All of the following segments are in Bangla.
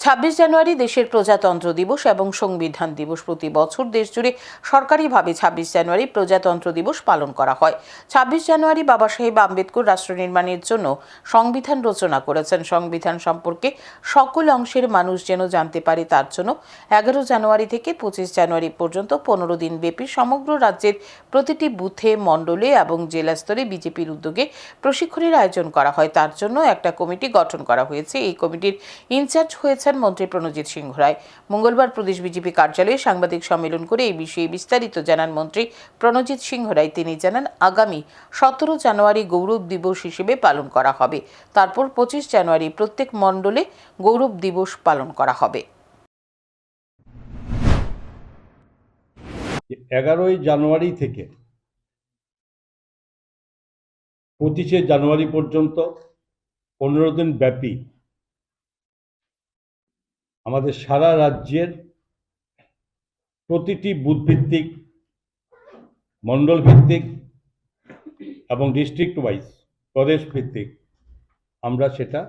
ছাব্বিশ জানুয়ারি দেশের প্রজাতন্ত্র দিবস এবং সংবিধান দিবস প্রতি বছর দেশজুড়ে সরকারিভাবে ছাব্বিশ জানুয়ারি প্রজাতন্ত্র দিবস পালন করা হয়। ছাব্বিশ জানুয়ারি বাবা সাহেব আম্বেদকর রাষ্ট্র নির্মাণের জন্য সংবিধান রচনা করেছেন। সংবিধান সম্পর্কে সকল অংশের মানুষ যেন জানতে পারে তার জন্য এগারো জানুয়ারি থেকে পঁচিশ জানুয়ারি পর্যন্ত পনেরো দিন ব্যাপী সমগ্র রাজ্যের প্রতিটি বুথে, মণ্ডলে এবং জেলা স্তরে বিজেপির উদ্যোগে প্রশিক্ষণের আয়োজন করা হয়। তার জন্য একটা কমিটি গঠন করা হয়েছে। এই কমিটির ইনচার্জ হয়েছেন মন্ত্রী প্রণজিৎ সিংহ রায় মঙ্গলবার প্রদেশ বিজেপি কার্যালয়ে সাংবাদিক সম্মেলন করে এই বিষয়ে বিস্তারিত জানান মন্ত্রী প্রণজিৎ সিংহ রায় তিনি জানান, আগামী সতেরো জানুয়ারি গৌরব দিবস হিসেবে পালন করা হবে। তারপর পঁচিশ জানুয়ারি প্রত্যেক মণ্ডলে গৌরব দিবস পালন করা হবে। এগারোই জানুয়ারি থেকে পঁচিশে জানুয়ারি পর্যন্ত পনেরো দিন ব্যাপী আমাদের সারা রাজ্যের প্রতিটি বুথভিত্তিক মণ্ডল ভিত্তিক এবং ডিস্ট্রিক্ট ওয়াইজ প্রদেশ ভিত্তিক আমরা সেটা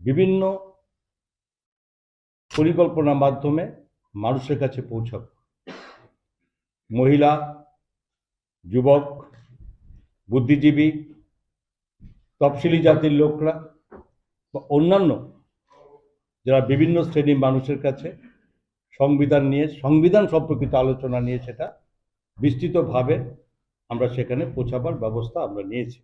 বিভিন্ন পরিকল্পনার মাধ্যমে মানুষের কাছে পৌঁছাবো। মহিলা, যুবক, বুদ্ধিজীবী, তফসিলি জাতির লোকরা বা অন্যান্য যারা বিভিন্ন শ্রেণির মানুষের কাছে সংবিধান নিয়ে, সংবিধান সম্পর্কিত আলোচনা নিয়ে সেটা বিস্তৃতভাবে আমরা সেখানে পৌঁছাবার ব্যবস্থা আমরা নিয়েছি।